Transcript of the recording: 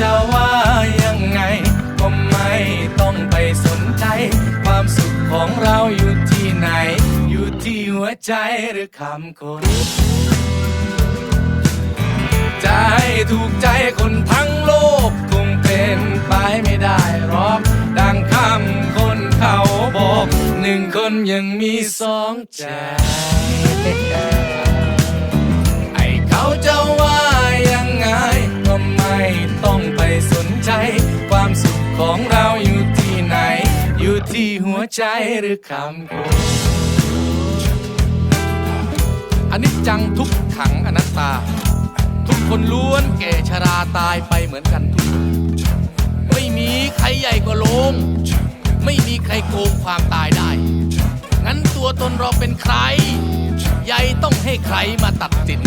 จะว่ายังไง ก็ไม่ต้องไปสนใจ ความสุขของเราอยู่ที่ไหน อยู่ที่หัวใจหรือคำคนจะให้ถูกใจคนทั้งโลกคงเป็นไปไม่ได้หรอกดังคำคนเขาบอก หนึ่งคนยังมีสองใจ อยู่ที่หัวใจหรือคำพูดอันนี้จังทุกขังอนัตตา ทุกคนล้วนแก่ชราตายไปเหมือนกันทุกคนไม่มีใครใหญ่กว่าโลง ไม่มีใครโกงความตายได้ งั้นตัวตนเราเป็นใคร ใหญ่ต้องให้ใครมาตัดสิน